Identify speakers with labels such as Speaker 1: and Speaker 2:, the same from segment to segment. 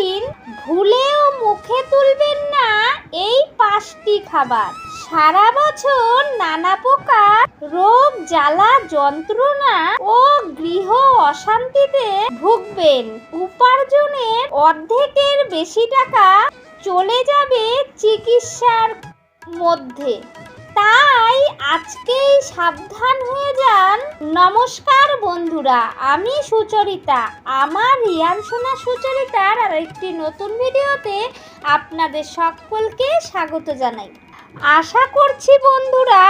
Speaker 1: দিন ভুলেও মুখে তুলবেন না এই পাঁচটি খাবার। সারা বছর নানা প্রকার রোগ, জ্বালা, যন্ত্রণা ও গৃহ অশান্তিতে ভুগবেন। উপার্জনের অর্ধেকের বেশি টাকা চলে যাবে চিকিৎসার মধ্যে। তাই আজকেই সাবধান হয়ে যান। নমস্কার বন্ধুরা, আমি সুচরিতা। আমার রিয়ান সোনা সুচরিতার আর একটি নতুন ভিডিওতে আপনাদের সকলকে স্বাগত জানাই। আশা করছি বন্ধুরা,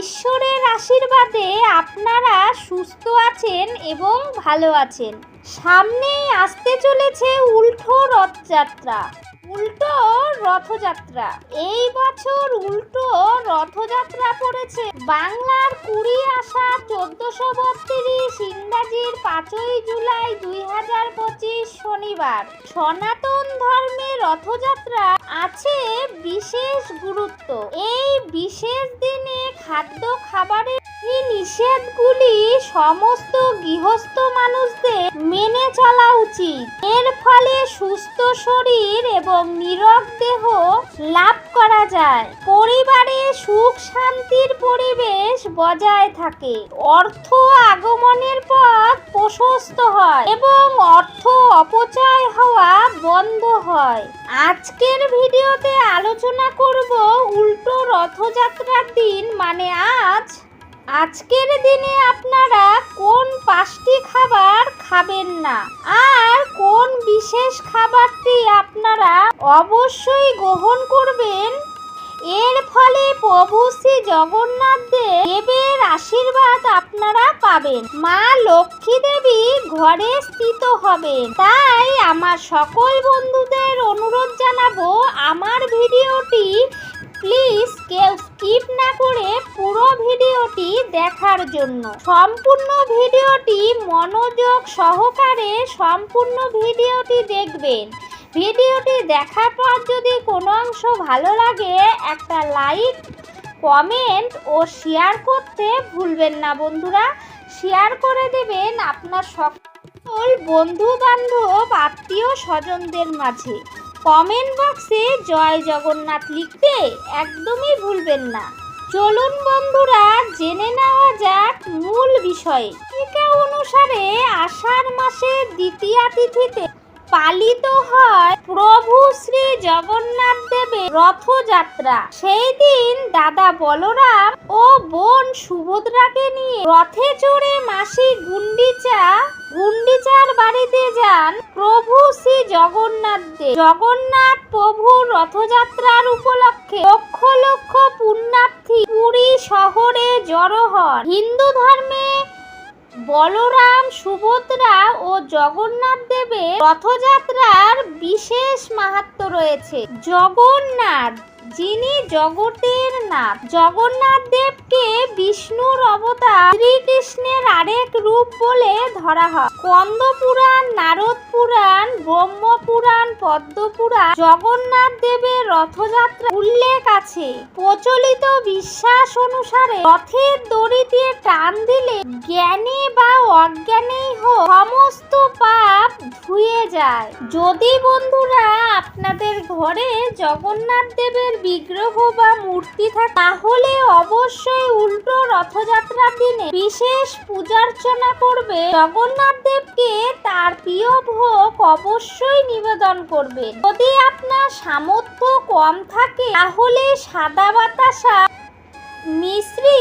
Speaker 1: ঈশ্বরের আশীর্বাদে আপনারা সুস্থ আছেন এবং ভালো আছেন। সামনেই আসতে চলেছে উল্টো রথযাত্রা। উল্টো রথযাত্রা। এই বছর উল্টো রথযাত্রা পড়েছে। বাংলার কুড়ি আসা চোদ্দশো বত্রিশ ইংরাজির পাঁচই জুলাই দুই হাজার পঁচিশ শনিবার। সনাতন ধর্মে রথযাত্রা আছে বিশেষ গুরুত্ব। এই বিশেষ দিনে খাদ্য খাবারের এই নিষেধগুলি সমস্ত গৃহস্থ মানুষদের মেনে চলা উচিত। এর ফলে সুস্থ শরীর এবং নিরব দেহ লাভ করা যায়। পরিবারে সুখ শান্তির পরিবেশ বজায় থাকে। অর্থ আগমনের পথ প্রশস্ত হয় এবং অর্থ অপচয় হওয়া বন্ধ হয়। আজকের ভিডিওতে আলোচনা করব উল্টো রথযাত্রার দিন মানে আজ আজকের দিনে আপনারা কোন পাঁচটি খাবার খাবেন না? আর কোন বিশেষ খাবারটি আপনারা অবশ্যই গ্রহণ করবেন? এর ফলে প্রভু শ্রী জগন্নাথ দেবের আশীর্বাদ আপনারা পাবেন। মা লক্ষ্মী দেবী ঘরে স্থিত হবেন। তাই আমার সকল বন্ধুদের অনুরোধ জানাব আমার ভিডিওটি প্লিজ কেউ স্কিপ না করে পুরো ভিডিওটি দেখার জন্য। সম্পূর্ণ ভিডিওটি মনোযোগ সহকারে সম্পূর্ণ ভিডিওটি দেখবেন। ভিডিওটি দেখার পর যদি কোনো অংশ ভালো লাগে, একটা লাইক কমেন্ট ও শেয়ার করতে ভুলবেন না বন্ধুরা। শেয়ার করে দেবেন আপনার সকল বন্ধু বান্ধব আত্মীয় স্বজনদের মাঝে। কমেন্ট বক্সে জয় জগন্নাথ লিখতে একদমই ভুলবেন না। চলুন বন্ধুরা, জেনে নেওয়া যাক মূল বিষয়ে। টিকা অনুসারে আষাঢ় মাসের দ্বিতীয়া তিথিতে পালিত হয় প্রভু শ্রী জগন্নাথ দেবের রথযাত্রা। সেই দিন দাদা বলরাম ও বোন সুভদ্রাকে নিয়ে রথে চড়ে মাসি গুন্ডিচা, গুন্ডিচার বাড়িতে যান প্রভু শ্রী জগন্নাথ দেব। জগন্নাথ প্রভুর রথযাত্রার উপলক্ষে লক্ষ লক্ষ পুণ্যার্থী পুরী শহরে জড়ো হন। হিন্দু ধর্মে বলরাম, সুভদ্রা ও জগন্নাথ দেবের রথযাত্রার বিশেষ মাহাত্ম রয়েছে। জগন্নাথ, যিনি জগতের নাথ, জগন্নাথ দেবকে বিষ্ণুর অবতার শ্রীকৃষ্ণের আরেক রূপ বলে ধরা হয়। কন্দ পুরাণ নারদ পুরাণ পুরাণ পদ্ম জগন্নাথ দেবের রথযাত্রা উল্লেখ আছে। প্রচলিত বিশ্বাস অনুসারে রথের দড়ি দিয়ে টান দিলে জ্ঞানে বা অজ্ঞানেই হোক সমস্ত পাপ ধুয়ে যায়। যদি বন্ধুরা আপনাদের ঘরে জগন্নাথ দেবের বিগ্রহ বা মূর্তি থাকে, তাহলে অবশ্যই উল্টো রথযাত্রার দিনে বিশেষ পূজার্চনা করবে জগন্নাথ দেবকে। তার প্রিয় ভোগ অবশ্যই নিবেদন করবে। যদি আপনার সামর্থ্য কম থাকে, তাহলে সাদা বাতাসা, মিশ্রি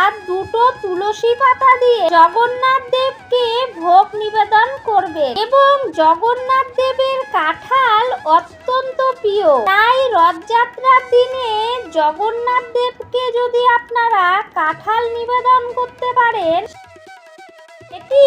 Speaker 1: আর দুটো তুলসী পাতা দিয়ে জগন্নাথ দেবকে ভোগ নিবেদন করবে এবং জগন্নাথ দেবের কাঁঠাল অত্যন্ত প্রিয়। তাই রথযাত্রার দিনে জগন্নাথ দেবকে যদি আপনারা কাঁঠাল নিবেদন করতে পারেন এটি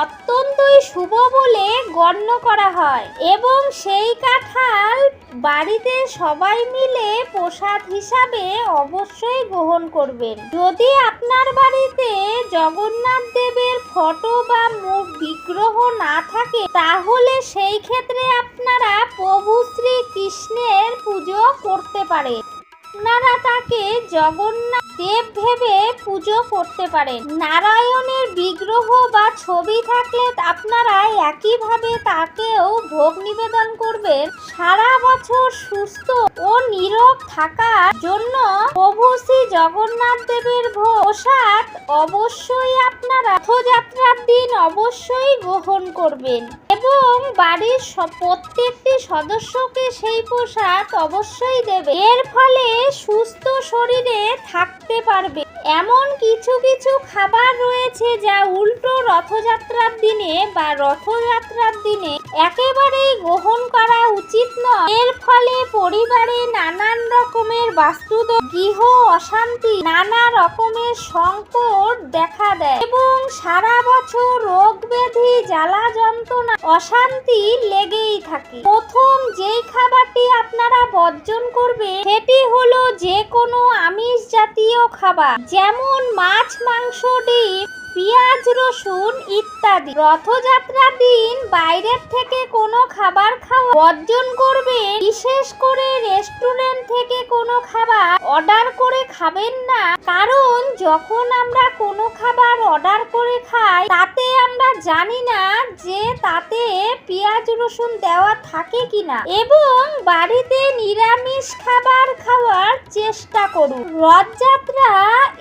Speaker 1: অত্যন্তই শুভ বলে গণ্য করা হয় এবং সেই কাঁঠাল বাড়িতে সবাই মিলে প্রসাদ হিসাবে অবশ্যই গ্রহণ করবেন। যদি আপনার বাড়িতে জগন্নাথ দেবের ফটো বা মুখ বিগ্রহ না থাকে, তাহলে সেই ক্ষেত্রে আপনারা প্রভু শ্রী কৃষ্ণের পুজো করতে পারেন। আপনারা তাকে জগন্নাথ দেব ভেবে পুজো করতে পারেন। নারায়ণের বিগ্রহ বা ছবি থাকলে আপনারা একইভাবে তাকেও ভোগ নিবেদন করবেন। সারা বছর সুস্থ ও নীরব থাকার জন্য প্রভু শ্রী জগন্নাথ দেবের প্রসাদ অবশ্যই আপনারা রথযাত্রার দিন অবশ্যই গ্রহণ করবেন। এবং বাড়ির প্রত্যেকটি সদস্যকে সেই প্রসাদ অবশ্যই দেবে এর ফলে সুস্থ শরীরে থাকতে পারবে। এমন কিছু কিছু খাবার রয়েছে যা উল্টো রথযাত্রার দিনে বা রথযাত্রার দিনে একেবারেই গ্রহণ করা উচিত নয়। এর ফলে পরিবারে নানান রকমের বাস্তুদ, গৃহ অশান্তি, নানা রকমের সংকট দেখা দেয় এবং সারা বছর রোগ ব্যাধি, জ্বালা যন্ত্রণা, অশান্তি লেগেই থাকে। প্রথম যেই খাবারটি আপনারা বর্জন করবে সেটি হলো যে কোনো আমিষ জাতীয় খাবার। যেমন মাছ, মাংস, ডিম, পেঁয়াজ, রসুন ইত্যাদি। রথযাত্রার দিন বাইরের থেকে কোনো খাবার খাওয়া বর্জন করবে বিশেষ করে রেস্টুরেন্ট থেকে কোনো খাবার অর্ডার করে খাবেন না। কারণ যখন আমরা কোনো খাবার অর্ডার করে খাই, তাতে আমরা জানি না যে তাতে পেঁয়াজ, রসুন দেওয়া থাকে কিনা। এবং বাড়িতে নিরামিষ খাবার খাওয়ার চেষ্টা করুন। রথযাত্রা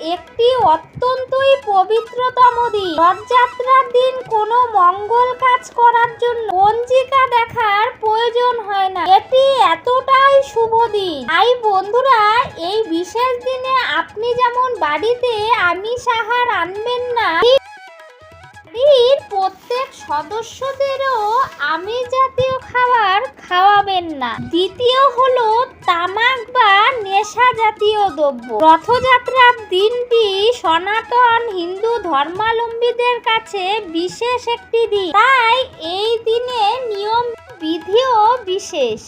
Speaker 1: একটি অত্যন্তই পবিত্রতম দিন। রথযাত্রার দিন কোনো মঙ্গল কাজ করার জন্য পঞ্জিকা দেখার প্রয়োজন হয় না। এটি এতটাই শুভ দিন। তাই বন্ধুরা, এই বিশেষ দিনে আপনি যেমন বাড়িতে আমি সাহার আনবেন না সদস্যদেরও আমিষ জাতীয় খাবার খাওয়াবেন না। দ্বিতীয় হলো তামাক বা নেশা জাতীয় দ্রব্য। রথযাত্রার দিনটি সনাতন হিন্দু ধর্মাবলম্বীদের কাছে বিশেষ একটি দিন। তাই এই দিনে নিয়ম, বিধিও বিশেষ।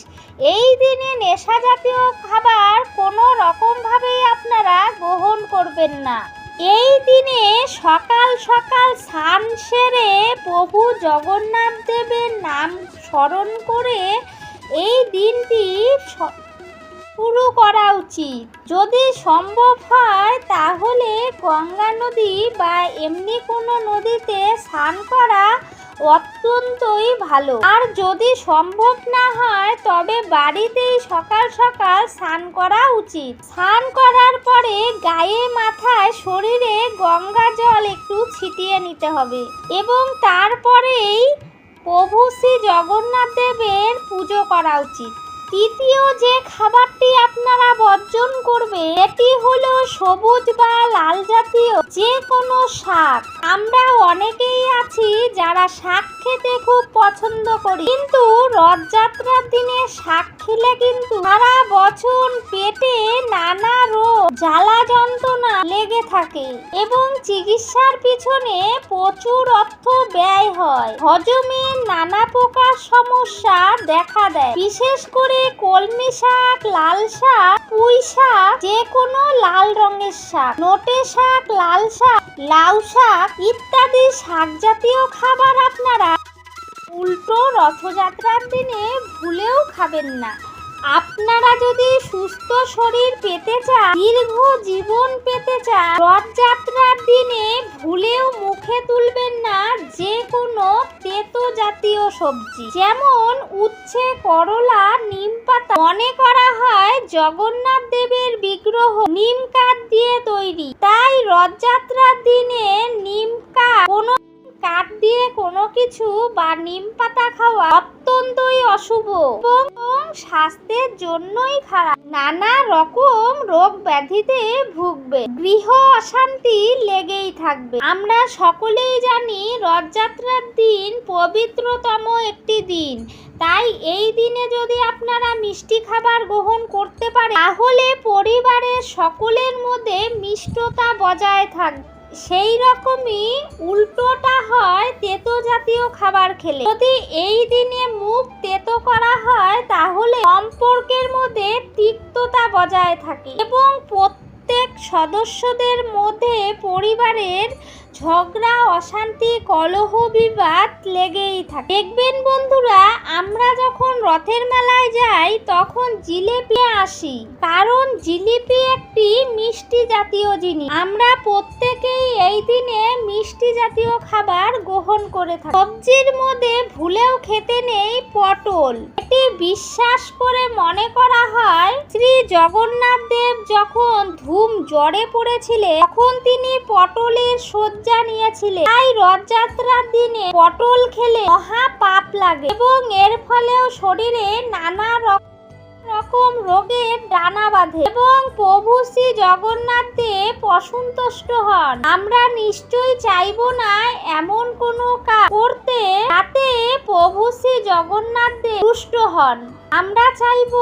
Speaker 1: এই দিনে নেশা জাতীয় খাবার কোনো রকমভাবেই আপনারা গ্রহণ করবেন না। এই দিনে সকাল সকাল স্নান সেরে প্রভু জগন্নাথ দেবের নাম স্মরণ করে এই দিনটি শুরু করা উচিত। যদি সম্ভব হয়, তাহলে গঙ্গা নদী বা এমনি কোনো নদীতে স্নান করা অত্যন্তই ভালো। আর যদি সম্ভব না হয়, তবে বাড়িতেই সকাল সকাল স্নান করা উচিত। স্নান করার পরে গায়ে মাথায় শরীরে গঙ্গা জল একটু ছিটিয়ে নিতে হবে এবং তারপরেই প্রভু শ্রী জগন্নাথ দেবের পুজো করা উচিত। তৃতীয় যে খাবারটি আপনারা বর্জন করবে এটি হলো সবুজ বা লাল জাতীয় যে কোনো শাক। আমরা অনেকেই আছি যারা শাক খেতে খুব পছন্দ করি, কিন্তু রথযাত্রার দিনে শাক খেলে কিন্তু সারা বছর পেটে নানা রোগ, জ্বালা যন্ত্রণা থাকে এবং চিকিৎসার পিছনে প্রচুর অর্থ ব্যয় হয়। হজমের নানা প্রকার সমস্যা দেখা দেয়। বিশেষ করে কলমি শাক, লাল শাক, পুঁই শাক যে কোনো লাল রঙের শাক, নোটে শাক, লাল শাক, লাউ শাক ইত্যাদি শাক জাতীয় খাবার আপনারা উল্টো রথযাত্রার দিনে ভুলেও খাবেন না। আপনারা যদি সুস্থ শরীর পেতে চান, দীর্ঘ জীবন পেতে চান, রথযাত্রার দিনে ভুলেও মুখে তুলবেন না যে কোনো তেতো জাতীয় সবজি। যেমন উচ্ছে, করলা, নিম পাতা। মনে করা হয় জগন্নাথ দেবের বিগ্রহ নিম কাঠ দিয়ে তৈরি। তাই রথযাত্রার দিনে নিম কাঠ কোনো কাঠ দিয়ে কোনো কিছু বা নিম পাতা খাওয়া অত্যন্তই অশুভ এবং স্বাস্থ্যের জন্যই খারাপ। নানা রকম রোগ ব্যাধিতে ভুগবে। গৃহ অশান্তি লেগেই থাকবে। আমরা সকলেই জানি রথযাত্রার দিন পবিত্রতম একটি দিন। তাই এই দিনে যদি আপনারা মিষ্টি খাবার গ্রহণ করতে পারেন, তাহলে পরিবারের সকলের মধ্যে মিষ্টতা বজায় থাকবে। সেই রকমই উল্টোটা হয় তেতো জাতীয় খাবার খেলে। যদি এই দিনে মুখ তেতো করা হয়, তাহলে সম্পর্কের মধ্যে তিক্ততা বজায় থাকে এবং প্রত্যেক সদস্যদের মধ্যে পরিবারের ঝগড়া, অশান্তি, কলহ, বিবাদ লেগেই থাকে। দেখবেন বন্ধুরা, আমরা যখন রথের মেলায় যাই, তখন জিলিপি আসি। কারণ জিলিপি একটি মিষ্টি জাতীয় জিনিস। আমরা প্রত্যেকেই এই দিনে মিষ্টি জাতীয় খাবার গ্রহণ করে থাকি। সবজির মধ্যে ভুলেও খেতে নেই পটল। এটি বিশ্বাস করে মনে করা হয়, শ্রী জগন্নাথ দেব যখন ধুম জ্বরে পড়েছিলেন, তখন তিনি পটলের শয্যা নিয়েছিলেন তাই রথযাত্রার দিনে পটল খেলে মহা পাপ লাগে এবং এর ফলেও শরীরে নানা রকম রকম রোগের ডানা বাঁধে এবং প্রভু শ্রী জগন্নাথ দেব অসন্তুষ্ট হন। আমরা নিশ্চয়ই চাইব না এমন কোনো কাজ করতে যাতে প্রভু শ্রী জগন্নাথ দেব তুষ্ট হন। আমরা চাইব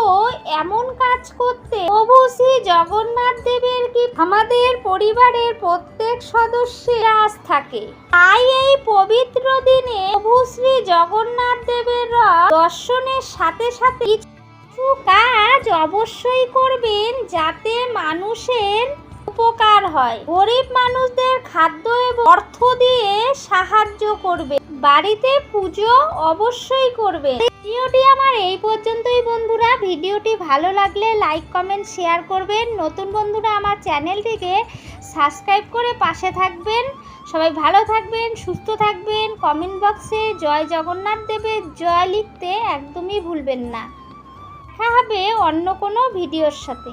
Speaker 1: এমন কাজ করতে। প্রভু শ্রী জগন্নাথ দেবের কি আমাদের পরিবারের প্রত্যেক সদস্যের আজ থাকে। তাই এই পবিত্র দিনে প্রভু শ্রী জগন্নাথ দেবের দর্শনের সাথে সাথে কাজ অবশ্যই করবেন যাতে মানুষের উপকার হয়। গরিব মানুষদের খাদ্য এবং অর্থ দিয়ে সাহায্য করবে। বাড়িতে পুজো অবশ্যই করবে। ভিডিওটি আমার এই পর্যন্তই বন্ধুরা। ভিডিওটি ভালো লাগলে লাইক, কমেন্ট, শেয়ার করবেন। নতুন বন্ধুরা আমার চ্যানেলটিকে সাবস্ক্রাইব করে পাশে থাকবেন। সবাই ভালো থাকবেন, সুস্থ থাকবেন। কমেন্ট বক্সে জয় জগন্নাথ দেবের জয় লিখতে একদমই ভুলবেন না। দেখা হবে অন্য কোনো ভিডিওর সাথে।